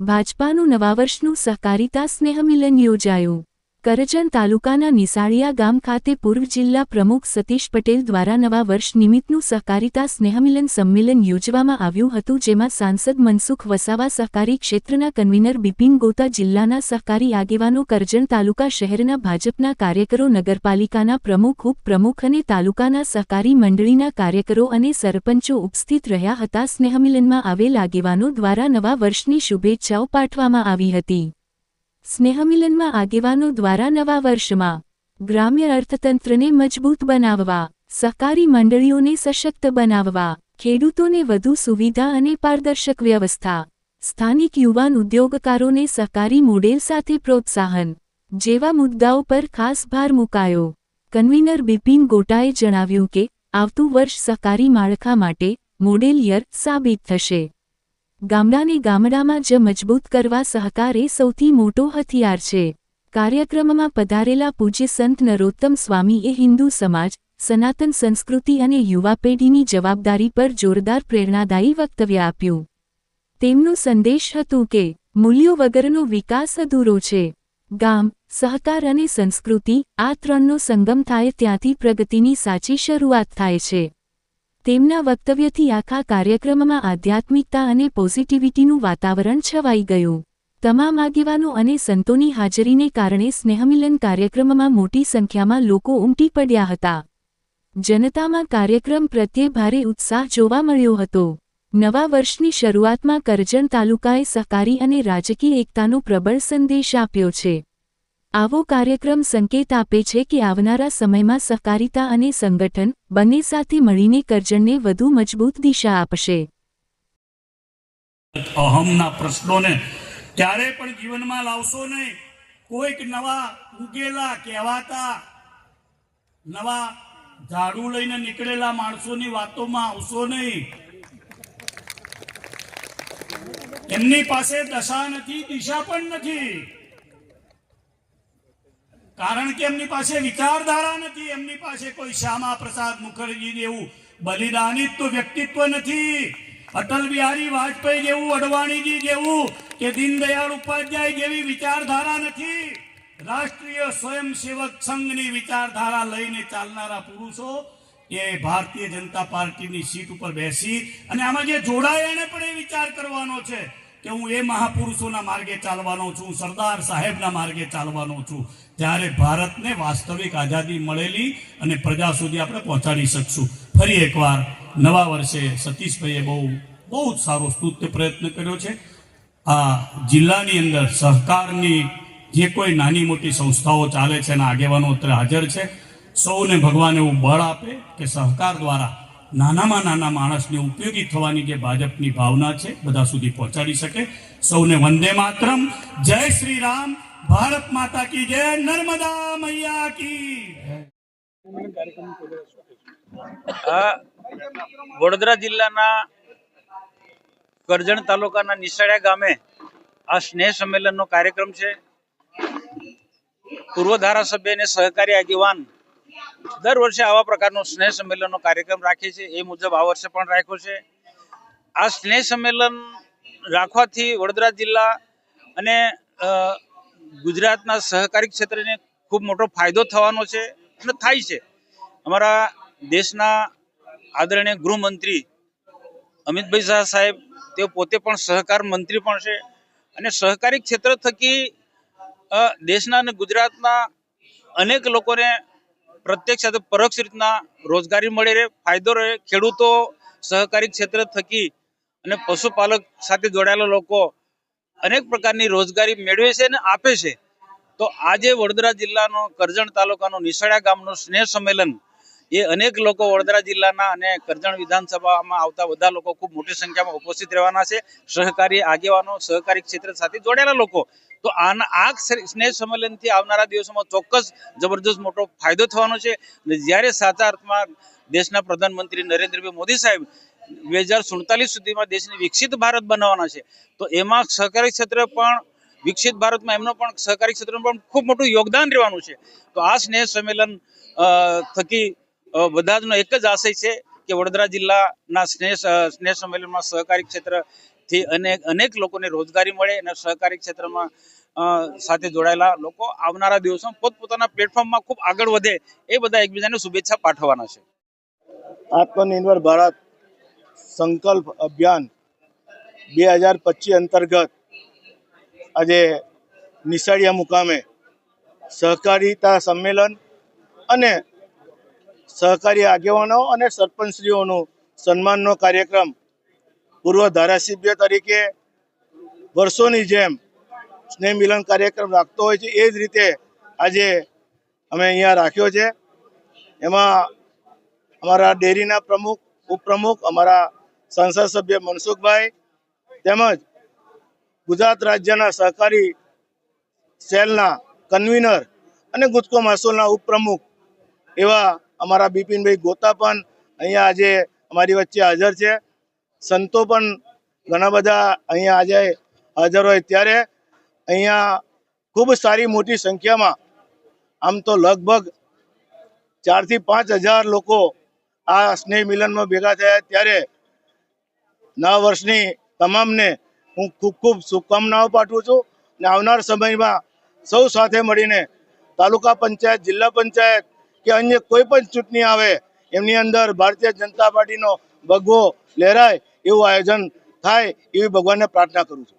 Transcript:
ભાજપાનું નવા વર્ષનું સહકારિતા સ્નેહમિલન યોજાયું. કરજણ તાલુકાના નિસાળિયા ગામ ખાતે પૂર્વ જિલ્લા પ્રમુખ સતીશ પટેલ દ્વારા નવા વર્ષ નિમિત્તનું સહકારિતા સ્નેહમિલન સંમેલન યોજવામાં આવ્યું હતું, જેમાં સાંસદ મનસુખ વસાવા સહકારી ક્ષેત્રના કન્વીનર બિપિન ગોતા જિલ્લાના સહકારી આગેવાનો કરજણ તાલુકા શહેરના ભાજપના કાર્યકરો, નગરપાલિકાના પ્રમુખ, ઉપપ્રમુખ અને તાલુકાના સહકારી મંડળીના કાર્યકરો અને સરપંચો ઉપસ્થિત રહ્યા હતા. સ્નેહમિલનમાં આવેલ આગેવાનો દ્વારા નવા વર્ષની શુભેચ્છાઓ પાઠવવામાં આવી હતી. સ્નેહમિલનમાં આગેવાનો દ્વારા નવા વર્ષમાં ગ્રામ્ય અર્થતંત્રને મજબૂત બનાવવા, સહકારી મંડળીઓને સશક્ત બનાવવા, ખેડૂતોને વધુ સુવિધા અને પારદર્શક વ્યવસ્થા, સ્થાનિક યુવાન ઉદ્યોગકારોને સહકારી મોડેલ સાથે પ્રોત્સાહન જેવા મુદ્દાઓ પર ખાસ ભાર મુકાયો. કન્વીનર બિપિન ગોટાએ જણાવ્યું કે, આવતું વર્ષ સહકારી માળખા માટે મોડેલ યર સાબિત થશે. ગામડાને ગામડામાં જ મજબૂત કરવા સહકાર એ સૌથી મોટો હથિયાર છે. કાર્યક્રમમાં પધારેલા પૂજ્ય સંત નરોત્તમ સ્વામીએ હિન્દુ સમાજ, સનાતન સંસ્કૃતિ અને યુવા પેઢીની જવાબદારી પર જોરદાર પ્રેરણાદાયી વક્તવ્ય આપ્યું. તેમનો સંદેશ હતું કે, મૂલ્યો વગરનો વિકાસ અધૂરો છે. ગામ, સહકાર અને સંસ્કૃતિ આ ત્રણનો સંગમ થાય ત્યાંથી પ્રગતિની સાચી શરૂઆત થાય છે. તેમના વક્તવ્યથી આખા કાર્યક્રમમાં આધ્યાત્મિકતા અને પોઝિટિવિટીનું વાતાવરણ છવાઈ ગયું. તમામ આગેવાનો અને સંતોની હાજરીને કારણે સ્નેહમિલન કાર્યક્રમમાં મોટી સંખ્યામાં લોકો ઉમટી પડ્યા હતા. જનતામાં કાર્યક્રમ પ્રત્યે ભારે ઉત્સાહ જોવા મળ્યો હતો. નવા વર્ષની શરૂઆતમાં કરજણ તાલુકાએ સહકારી અને રાજકીય એકતાનો પ્રબળ સંદેશ આપ્યો છે. આવો કાર્યક્રમ સંકેત આપે છે કે આવનારા સમયમાં સહકારિતા અને સંગઠન બંને સાથે મળીને કરજણને વધુ મજબૂત દિશા આપશે. અહમના પ્રશ્નોને ક્યારે પણ જીવનમાં લાવશો નહીં. કોઈક નવા ઉગેલા, કહેવાતા, નવા ઝાડુ લઈને નીકળેલા માણસોની વાતોમાં આવશો નહીં. એમની પાસે દશા નથી, દિશા પણ નથી. કારણ કે એમની પાસે વિચારધારા નથી, એમની પાસે કોઈ શ્યામા પ્રસાદ મુખર્જી જેવું બલિદાનિત તો વ્યક્તિત્વ નથી. અટલ બિહારી વાજપેયી જેવું, અડવાણીજી જેવું કે દીનદયાળ ઉપાધ્યાય જેવી વિચારધારા નથી. રાષ્ટ્રીય સ્વયંસેવક સંઘની વિચારધારા લઈને ચાલનારા પુરુષો એ ભારતીય જનતા પાર્ટીની સીટ ઉપર બેસી અને આમાં જે જોડાય, એને પણ એ વિચાર કરવાનો છે. કે હું એ મહાપુરુષોના માર્ગે ચાલવાનો છું, સરદાર સાહેબના માર્ગે ચાલવાનો છું ત્યારે ભારતને વાસ્તવિક આઝાદી મળેલી અને પ્રજા સુધી આપણે પહોંચાડી શકશું. ફરી એકવાર નવા વર્ષે સતીશભાઈએ બહુ બહુ જ સારો સ્તુત્ય પ્રયત્ન કર્યો છે. આ જિલ્લાની અંદર સહકારની જે કોઈ નાની મોટી સંસ્થાઓ ચાલે છે એના આગેવાનો અત્યારે હાજર છે, સૌને ભગવાન એવું બળ આપે કે સહકાર દ્વારા નાનામાં નાના માણસને ઉપયોગી થવાની જે ભાજપની ભાવના છે, બધા સુધી પહોંચાડી શકે. સૌને વંદે માતરમ. જય શ્રી રામ. ભારત માતા કી જય. નર્મદા મૈયા કી વડોદરા જિલ્લાના કરજણ તાલુકાના નિશાળિયા ગામે આ સ્નેહ સંમેલનનો કાર્યક્રમ છે. પૂર્વ ધારાસભ્ય અને સહકારી આગેવાન દર વર્ષે આવા પ્રકારનો સ્નેહ સંમેલનનો કાર્યક્રમ રાખે છે એ મુજબ આ વર્ષે પણ રાખ્યો છે. આ સ્નેહ સંમેલન રાખવાથી વડોદરા જિલ્લા અને ગુજરાતના સહકારી ક્ષેત્રને ખૂબ મોટો ફાયદો થવાનો છે અને થાય છે. અમારા દેશના આદરણીય ગૃહમંત્રી અમિતભાઈ શાહ સાહેબ, તેઓ પોતે પણ સહકાર મંત્રી પણ છે અને સહકારી ક્ષેત્ર થકી દેશના અને ગુજરાતના અનેક લોકોને પ્રત્યક્ષ સાથે પરોક્ષ રીતના રોજગારી મળી રહે, ફાયદો રહે. ખેડૂતો સહકારી ક્ષેત્ર થકી અને પશુપાલક સાથે જોડાયેલા લોકો અનેક પ્રકારની રોજગારી મેળવે છે અને આપે છે. તો આજે વડોદરા જિલ્લાનો કરજણ તાલુકાનો નિશાળા ગામનો સ્નેહ સંમેલન એ અનેક લોકો વડોદરા જિલ્લાના અને કરજણ વિધાનસભામાં આવતા બધા લોકો ખૂબ મોટી સંખ્યામાં ઉપસ્થિત રહેવાના છે. સહકારી આગેવાનો, સહકારી ક્ષેત્ર સાથે જોડાયેલા લોકો તો આના આ સ્નેહ સંમેલનથી આવનારા દિવસોમાં ચોક્કસ જબરદસ્ત મોટો ફાયદો થવાનો છે. અને જ્યારે સાચા અર્થમાં દેશના પ્રધાનમંત્રી નરેન્દ્રભાઈ મોદી સાહેબ બે હજાર સુડતાલીસ સુધીમાં દેશને વિકસિત ભારત બનાવવાના છે, તો એમાં સહકારી ક્ષેત્ર પણ, વિકસિત ભારતમાં એમનો પણ સહકારી ક્ષેત્રનું પણ ખૂબ મોટું યોગદાન રહેવાનું છે. તો આ સ્નેહ સંમેલન થકી બધા જનો એક જ આશય છે કે વડોદરા જિલ્લાના સ્નેહ સ્નેહ સંમેલનમાં સહકારી ક્ષેત્ર થી અનેક અનેક લોકોને રોજગારી મળે અને સહકારી ક્ષેત્રમાં સાથે જોડાયેલા લોકો આવનારા દિવસોમાં પોતપોતાના પ્લેટફોર્મમાં ખૂબ આગળ વધે એ બધા એકબીજાને શુભેચ્છા પાઠવવાના છે. આત્મનિર્ભર ભારત સંકલ્પ અભિયાન બે હજાર પચીસ અંતર્ગત આજે નિશાળિયા મુકામે સહકારીતા સંમેલન અને સહકારી આગેવાનો અને સરપંચશ્રીઓનું સન્માનનો કાર્યક્રમ પૂર્વ ધારાસભ્ય તરીકે વર્ષોની જેમ સ્નેહ મિલન કાર્યક્રમ રાખતો હોય છે, એ જ રીતે આજે અમે અહીંયા રાખ્યો છે. એમાં અમારા ડેરીના પ્રમુખ, ઉપપ્રમુખ, અમારા સંસદ સભ્ય મનસુખભાઈ તેમજ ગુજરાત રાજ્યના સહકારી સેલના કન્વીનર અને ગુજકો મહેસૂલના ઉપપ્રમુખ એવા અમારા બિપિનભાઈ ગોતા પણ અહીંયા આજે અમારી વચ્ચે હાજર છે. સંતો પણ ઘણા બધા અહીંયા આજે હાજર હોય. ત્યારે અહીંયા ખૂબ સારી મોટી સંખ્યામાં આમ તો લગભગ ચારથી પાંચ હજાર લોકો આ સ્નેહ મિલનમાં ભેગા થયા. ત્યારે નવા વર્ષની તમામને હું ખૂબ ખૂબ શુભકામનાઓ પાઠવું છું અને આવનાર સમયમાં સૌ સાથે મળીને તાલુકા પંચાયત, જિલ્લા પંચાયત કે અન્ય કોઈ પણ ચૂંટણી આવે, એમની અંદર ભારતીય જનતા પાર્ટીનો ભગવો લહેરાય એવું આયોજન થાય એવી ભગવાનને પ્રાર્થના કરું છું.